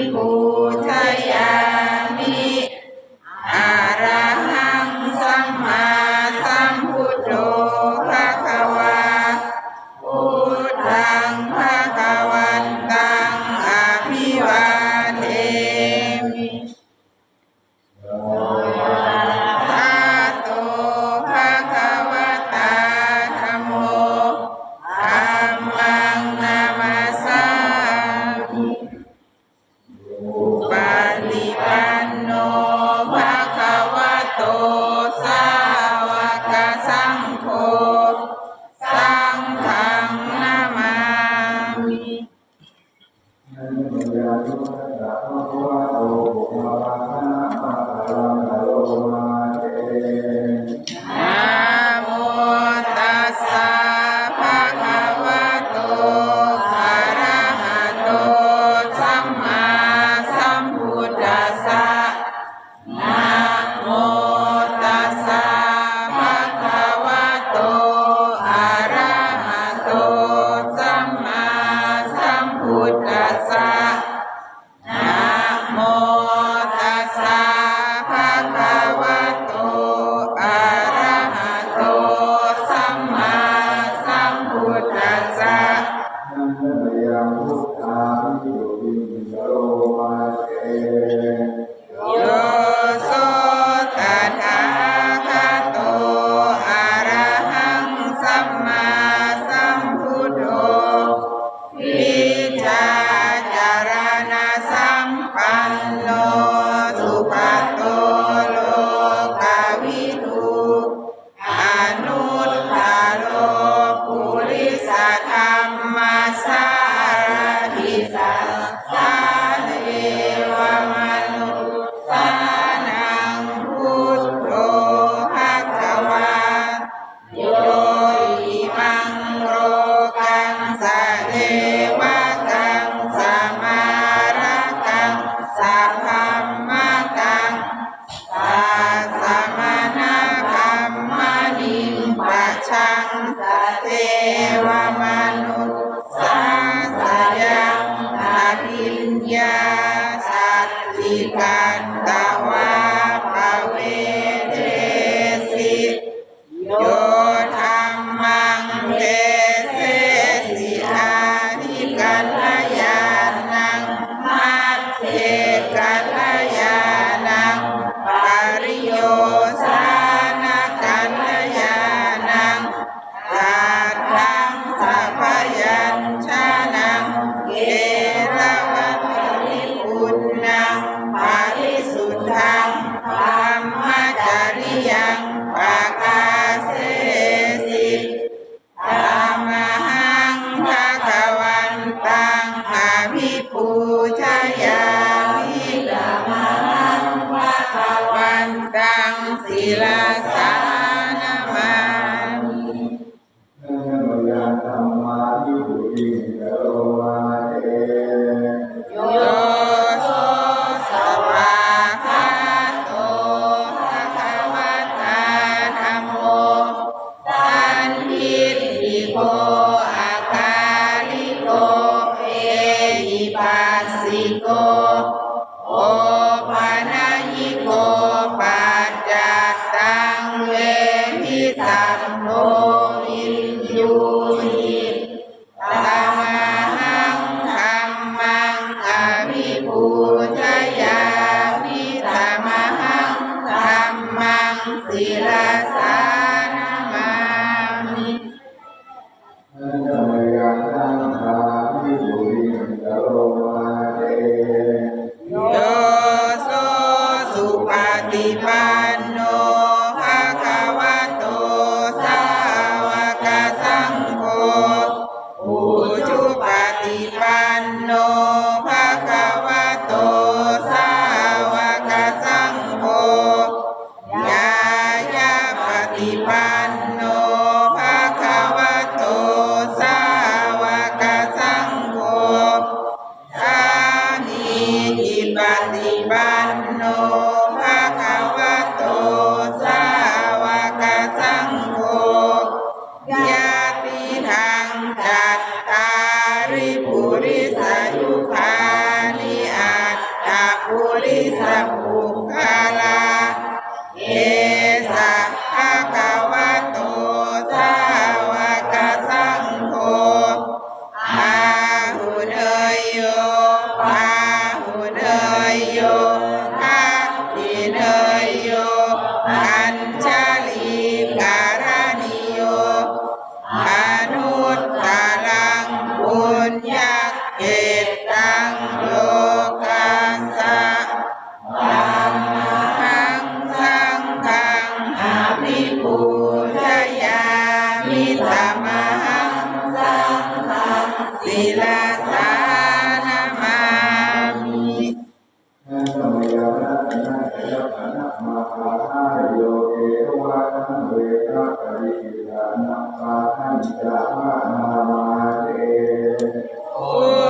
ภิ ต กิตังโลกัสสะธัมมังสังฆังภิปูชยามิธรมังสังฆังศีลาสานามามิธัมยานะนะยะปะนะมาาทโยเกวะทัเวระปริกิตานะาทัจามานาเต Oh.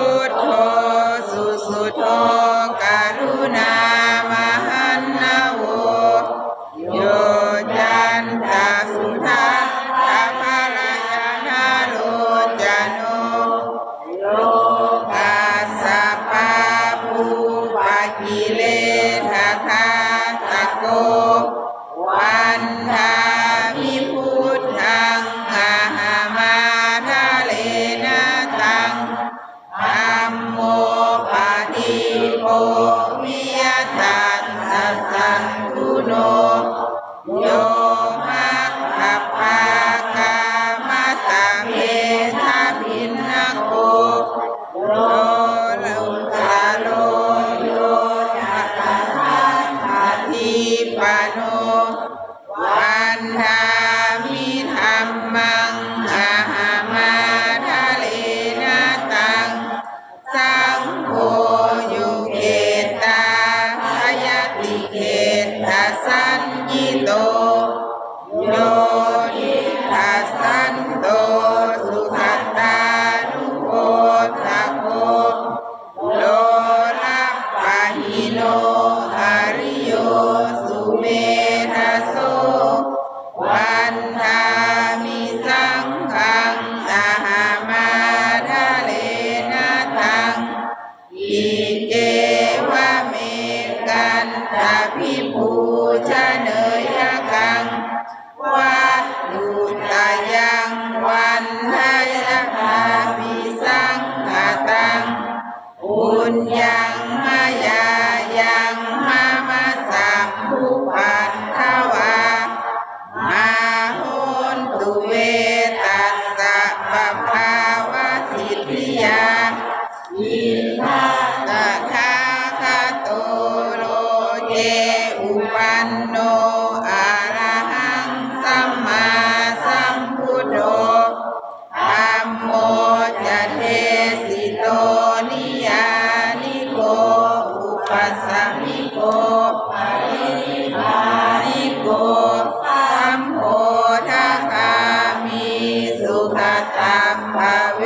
ภเว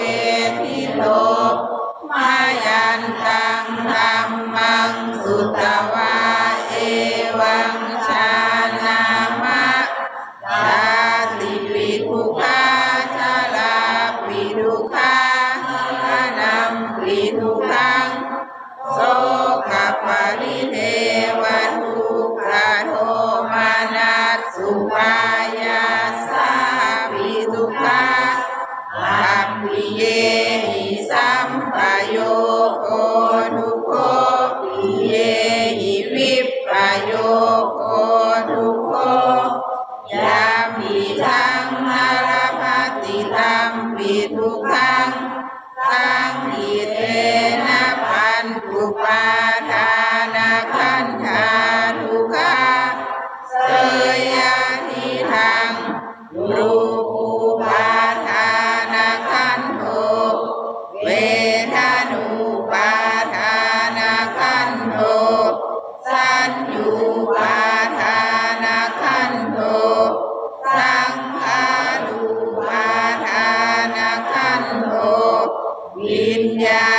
ทิโลกมายันตังธรรมังสุตวาเอวังชานามะตาติปิทุกาชาลาปิทุกาหานัมปิทุขังโสขปาริเทวทุกาโทมานัสสุภาย Minya